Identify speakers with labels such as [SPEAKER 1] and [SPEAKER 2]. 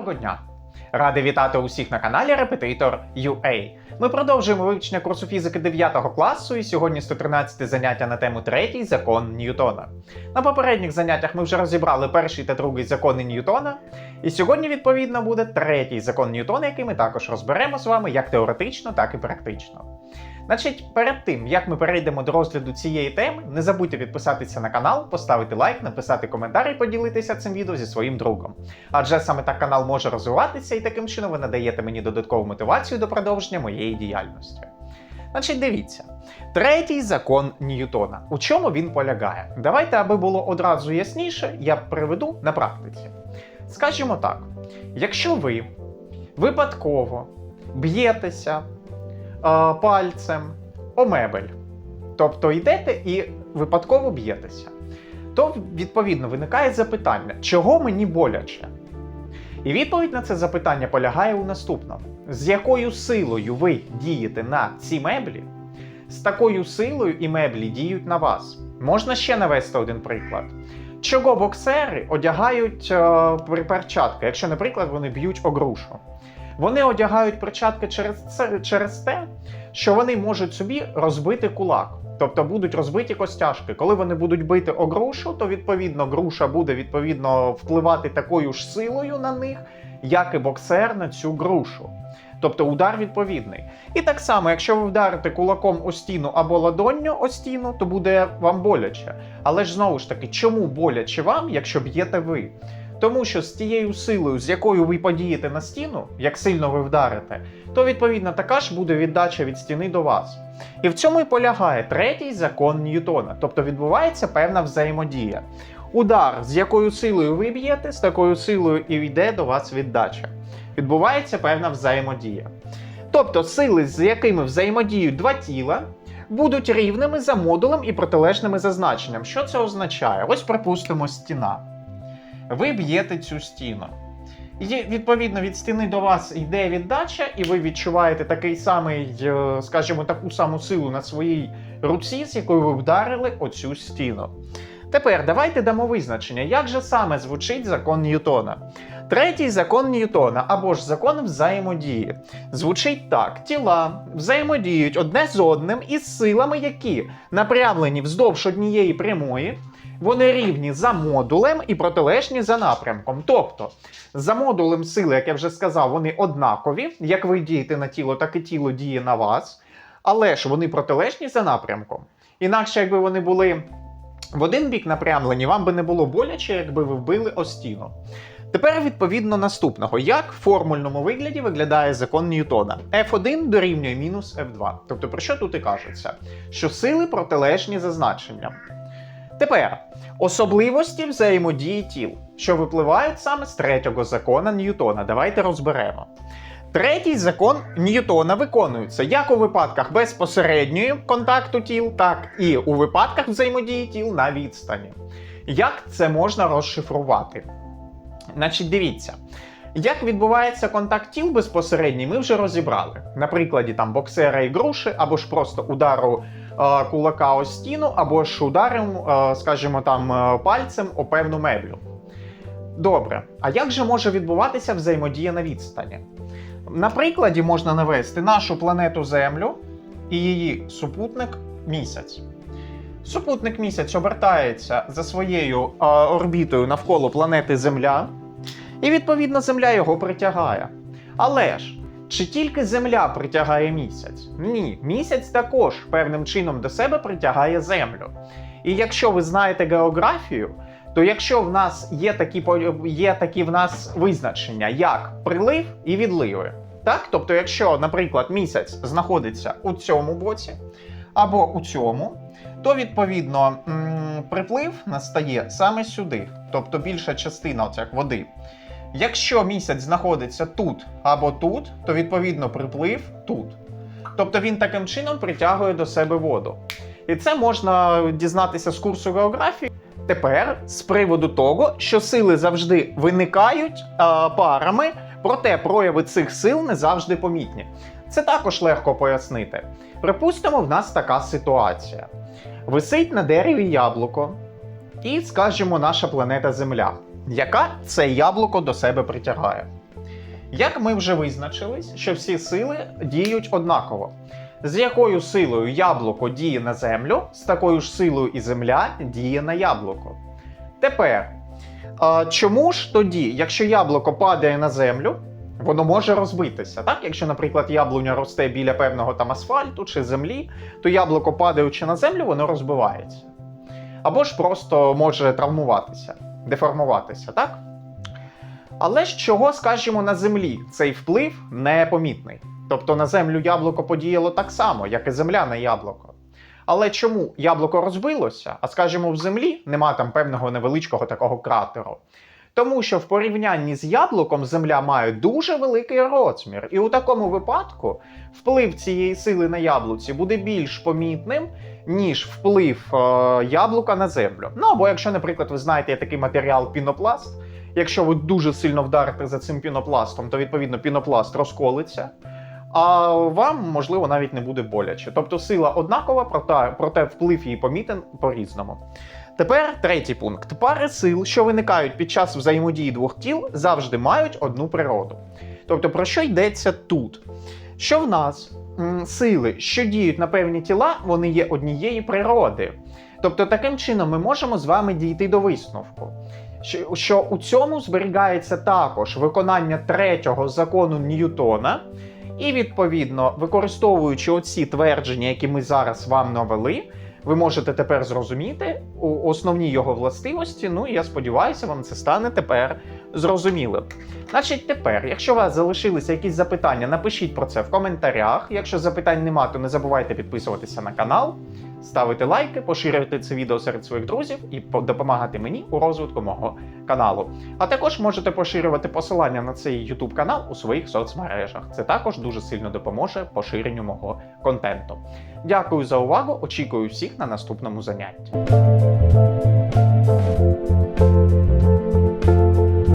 [SPEAKER 1] Доброго дня! Радий вітати усіх на каналі Repetitor UA. Ми продовжуємо вивчення курсу фізики 9 класу, і сьогодні 113 заняття на тему третій закон Ньютона. На попередніх заняттях ми вже розібрали перший та другий закони Ньютона. І сьогодні, відповідно, буде третій закон Ньютона, який ми також розберемо з вами як теоретично, так і практично. Значить, перед тим як ми перейдемо до розгляду цієї теми, не забудьте підписатися на канал, поставити лайк, написати коментар і поділитися цим відео зі своїм другом. Адже саме так канал може розвиватися, і таким чином ви надаєте мені додаткову мотивацію до продовження моєї діяльності. Значить, дивіться, третій закон Ньютона. У чому він полягає? Давайте, аби було одразу ясніше, я приведу на практиці. Скажімо так, якщо ви випадково б'єтеся пальцем о мебель, тобто йдете і випадково б'єтеся, то відповідно виникає запитання, чого мені боляче? І відповідь на це запитання полягає у наступному: з якою силою ви дієте на ці меблі, з такою силою і меблі діють на вас. Можна ще навести один приклад. Чого боксери одягають е, перчатки, якщо, наприклад, вони б'ють огрушу? Вони одягають перчатки через це через те, що вони можуть собі розбити кулак. Тобто будуть розбиті костяшки. Коли вони будуть бити огрушу, то відповідно груша буде відповідно впливати такою ж силою на них, як і боксер на цю грушу. Тобто удар відповідний. І так само, якщо ви вдарите кулаком о стіну або ладонню о стіну, то буде вам боляче. Але ж знову ж таки, чому боляче вам, якщо б'єте ви? Тому що з тією силою, з якою ви подієте на стіну, як сильно ви вдарите, то відповідно така ж буде віддача від стіни до вас. І в цьому і полягає третій закон Ньютона, тобто відбувається певна взаємодія. Удар, з якою силою ви б'єте, з такою силою і йде до вас віддача. Відбувається певна взаємодія. Тобто сили, з якими взаємодіють два тіла, будуть рівними за модулем і протилежними за значенням. Що це означає? Ось, припустимо, стіна. Ви б'єте цю стіну. І відповідно від стіни до вас йде віддача, і ви відчуваєте такий самий, е, скажімо, таку саму силу на своїй руці, з якою ви вдарили оцю стіну. Тепер давайте дамо визначення, як же саме звучить закон Ньютона. Третій закон Ньютона або ж закон взаємодії. Звучить так: тіла взаємодіють одне з одним із силами, які напрямлені вздовж однієї прямої, вони рівні за модулем і протилежні за напрямком. Тобто, за модулем сили, як я вже сказав, вони однакові. Як ви дієте на тіло, так і тіло діє на вас. Але ж вони протилежні за напрямком. Інакше, якби вони були в один бік напрямлені, вам би не було боляче, якби ви вбили о стіну. Тепер відповідно наступного, як в формульному вигляді виглядає закон Ньютона. F1 дорівнює мінус F2. Тобто про що тут і кажеться? Що сили протилежні за значенням. Тепер особливості взаємодії тіл, що випливають саме з третього закона Ньютона. Давайте розберемо. Третій закон Ньютона виконується як у випадках безпосередньої контакту тіл, так і у випадках взаємодії тіл на відстані. Як це можна розшифрувати? Значить, дивіться. Як відбувається контакт тіл безпосередній, ми вже розібрали. На прикладі там боксера і груші, або ж просто удару кулака о стіну, або ж ударом, е, скажімо там, е, пальцем о певну меблю. Добре, а як же може відбуватися взаємодія на відстані? На прикладі можна навести нашу планету Землю і її супутник місяць. Супутник місяць обертається за своєю е, орбітою навколо планети Земля, і відповідно Земля його притягає. Але ж, чи тільки Земля притягає місяць? Ні, місяць також певним чином до себе притягає Землю. І якщо ви знаєте географію, то якщо в нас є такі, є такі в нас визначення, як прилив і відливи, так? Тобто, якщо, наприклад, місяць знаходиться у цьому боці або у цьому, то відповідно приплив настає саме сюди, тобто більша частина оця води. Якщо місяць знаходиться тут або тут, то відповідно приплив тут. Тобто він таким чином притягує до себе воду. І це можна дізнатися з курсу географії. Тепер з приводу того, що сили завжди виникають а, парами, проте прояви цих сил не завжди помітні. Це також легко пояснити. Припустимо, в нас така ситуація: висить на дереві яблуко, і, скажімо, наша планета Земля, яка це яблуко до себе притягає. Як ми вже визначились, що всі сили діють однаково. З якою силою яблуко діє на землю, з такою ж силою і земля діє на яблуко. Тепер, чому ж тоді, якщо яблуко падає на землю, воно може розбитися? Так? Якщо, наприклад, яблуня росте біля певного там асфальту чи землі, то яблуко, падаючи на землю, воно розбивається. Або ж просто може травмуватися, деформуватися, так? Але ж чого, скажімо, на землі цей вплив непомітний? Тобто на землю яблуко подіяло так само, як і земля на яблуко. Але чому яблуко розбилося, а скажімо, в землі нема там певного невеличкого такого кратеру? Тому що в порівнянні з яблуком земля має дуже великий розмір, і у такому випадку вплив цієї сили на яблуці буде більш помітним, ніж вплив е, яблука на землю. Ну або якщо, наприклад, ви знаєте є такий матеріал пінопласт, якщо ви дуже сильно вдарите за цим пінопластом, то відповідно пінопласт розколиться. А вам, можливо, навіть не буде боляче. Тобто сила однакова, проте, вплив її помітен по-різному. Тепер третій пункт. Пари сил, що виникають під час взаємодії двох тіл, завжди мають одну природу. Тобто, про що йдеться тут? Що в нас м, сили, що діють на певні тіла, вони є однієї природи. Тобто, таким чином ми можемо з вами дійти до висновку. Що, що у цьому зберігається також виконання третього закону Ньютона, і відповідно, використовуючи оці твердження, які ми зараз вам навели, ви можете тепер зрозуміти основні його властивості. Ну і я сподіваюся, вам це стане тепер зрозумілим. Значить, тепер, якщо у вас залишилися якісь запитання, напишіть про це в коментарях. Якщо запитань нема, то не забувайте підписуватися на канал, ставити лайки, поширювати це відео серед своїх друзів і допомагати мені у розвитку мого каналу. А також можете поширювати посилання на цей YouTube канал у своїх соцмережах. Це також дуже сильно допоможе поширенню мого контенту. Дякую за увагу. Очікую всіх на наступному занятті.